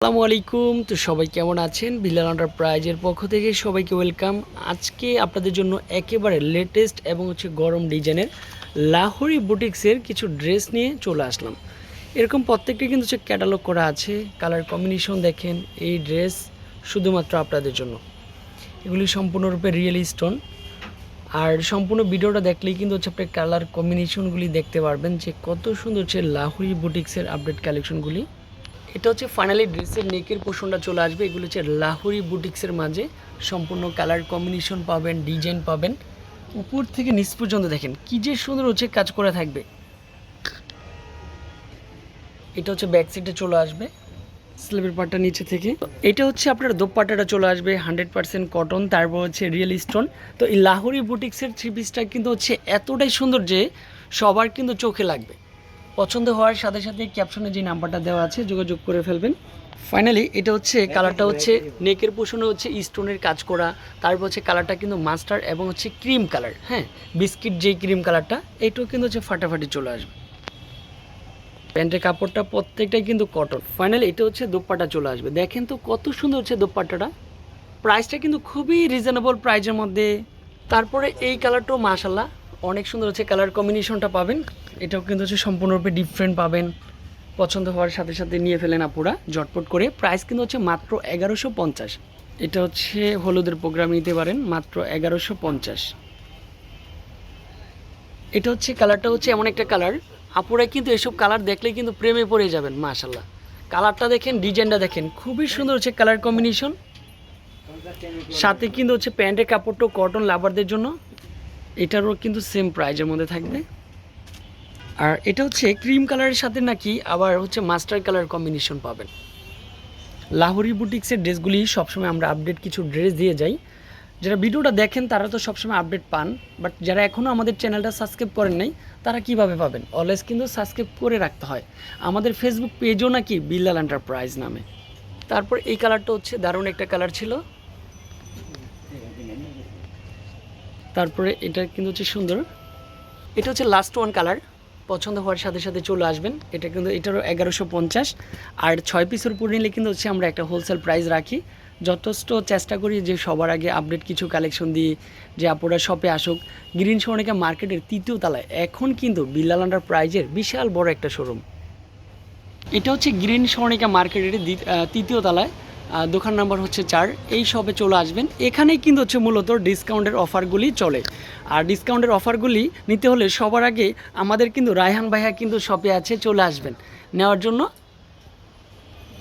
আসসালামু আলাইকুম। তো সবাই কেমন আছেন? বিল্লাল এন্টারপ্রাইজের পক্ষ থেকে সবাইকে ওয়েলকাম। আজকে আপনাদের জন্য একেবারে লেটেস্ট এবং হচ্ছে গরম ডিজাইনের লাহোরি বুটিক্সের কিছু ড্রেস নিয়ে চলে আসলাম। এরকম প্রত্যেকটি কিন্তু হচ্ছে ক্যাটালগ করা আছে। কালার কম্বিনেশন দেখেন, এই ড্রেস শুধুমাত্র আপনাদের জন্য। এগুলি সম্পূর্ণরূপে রিয়েল স্টোন আর সম্পূর্ণ ভিডিওটা দেখলেই কিন্তু হচ্ছে আপনি কালার কম্বিনেশনগুলি দেখতে পারবেন যে কত সুন্দর হচ্ছে লাহুরি বুটিক্সের আপডেট কালেকশনগুলি এটা হচ্ছে ফাইনালি ড্রেসের নেকের পোষণটা চলে আসবে। এগুলো হচ্ছে লাহুরি বুটিক্সের মাঝে। সম্পূর্ণ কালার কম্বিনেশন পাবেন ডিজাইন পাবেন। উপর থেকে নিচ পর্যন্ত দেখেন, কি যে সুন্দর হচ্ছে কাজ করে থাকবে। এটা হচ্ছে ব্যাক সাইডে চলে আসবে স্লিপের পার্টটা নিচে থেকে। এটা হচ্ছে আপনার দোপাট্টাটা চলে আসবে হান্ড্রেড পার্সেন্ট কটন তারপর হচ্ছে রিয়েল স্টোন তো এই লাহোরি বুটিক্সের থ্রি পিসটা কিন্তু হচ্ছে এতটাই সুন্দর যে সবার কিন্তু চোখে লাগবে। পছন্দ হওয়ার সাথে সাথে ক্যাপশনে যে নাম্বারটা দেওয়া আছে, যোগাযোগ করে ফেলবেন। ফাইনালি এটা হচ্ছে কালারটা হচ্ছে নেকের পোষণে হচ্ছে স্টোনের কাজ করা, তারপর হচ্ছে কালারটা কিন্তু মাস্টার এবং হচ্ছে ক্রিম কালার হ্যাঁ? বিস্কিট যে ক্রিম কালারটা এটাও কিন্তু হচ্ছে ফাটাফাটি চলে আসবে। প্যান্টের কাপড়টা প্রত্যেকটাই কিন্তু কটন ফাইনালি এটা হচ্ছে দোপাট্টা চলে আসবে। দেখেন তো কত সুন্দর হচ্ছে দোপাট্টাটা। প্রাইসটা কিন্তু খুবই রিজনেবল প্রাইজের মধ্যে। তারপরে এই কালারটাও মাশাল্লাহ অনেক সুন্দর হচ্ছে কালার কম্বিনেশনটা পাবেন। এটাও কিন্তু হচ্ছে সম্পূর্ণরূপে ডিফারেন্ট পাবেন। পছন্দ হওয়ার সাথে সাথে নিয়ে ফেলেন আপুরা, জটপট করে। প্রাইস কিন্তু হচ্ছে মাত্র এগারোশো পঞ্চাশ। এটা হচ্ছে হলুদের প্রোগ্রাম নিতে পারেন, মাত্র এগারোশো পঞ্চাশ। এটা হচ্ছে কালারটা হচ্ছে এমন একটা কালার আপুরা কিন্তু এসব কালার দেখলে কিন্তু প্রেমে পড়ে যাবেন মাশাল্লাহ কালারটা দেখেন ডিজাইনটা দেখেন, খুবই সুন্দর হচ্ছে কালার কম্বিনেশন সাথে কিন্তু হচ্ছে প্যান্টের কাপড়টাও কটন লাভারদের জন্য। এটারও কিন্তু সেম প্রাইজের মধ্যে থাকবে। আর এটা হচ্ছে ক্রিম কালারের সাথে নাকি আবার হচ্ছে মাস্টার কালার কম্বিনেশন পাবেন। লাহোরি বুটিক্সের ড্রেসগুলি সবসময় আমরা আপডেট কিছু ড্রেস দিয়ে যাই। যারা ভিডিওটা দেখেন, তারা তো সবসময় আপডেট পান। বাট যারা এখনও আমাদের চ্যানেলটা সাবস্ক্রাইব করেন নাই, তারা কীভাবে পাবেন? অলওয়েজ কিন্তু সাবস্ক্রাইব করে রাখতে হয়। আমাদের ফেসবুক পেজও নাকি বিল্লাল এন্টারপ্রাইজ নামে। তারপর এই কালারটা হচ্ছে দারুণ একটা কালার ছিল। তারপরে এটা কিন্তু হচ্ছে সুন্দর। এটা হচ্ছে লাস্ট ওয়ান কালার পছন্দ হওয়ার সাথে সাথে চলে আসবেন। এটা কিন্তু এটারও এগারোশো পঞ্চাশ। আর ছয় পিসের উপর নিলে কিন্তু হচ্ছে আমরা একটা হোলসেল প্রাইস রাখি। যথেষ্ট চেষ্টা করি যে সবার আগে আপডেট কিছু কালেকশন দিই, যে আপুরা শপে আসুক। গ্রিন সোনিকা মার্কেটের তৃতীয় তলায়। এখন কিন্তু বিল্লাল আন্ডার প্রাইজের বিশাল বড় একটা শোরুম এটা হচ্ছে গ্রিন স্বর্ণিকা মার্কেটের তৃতীয় তলায়। দোকান নাম্বার হচ্ছে চার। এই শপে চলে আসবেন। এখানেই কিন্তু হচ্ছে মূলত ডিসকাউন্টের অফারগুলি চলে। আর ডিসকাউন্টের অফারগুলি নিতে হলে সবার আগে আমাদের কিন্তু রায়হান ভাইয়া কিন্তু শপে আছে, চলে আসবেন। নেওয়ার জন্য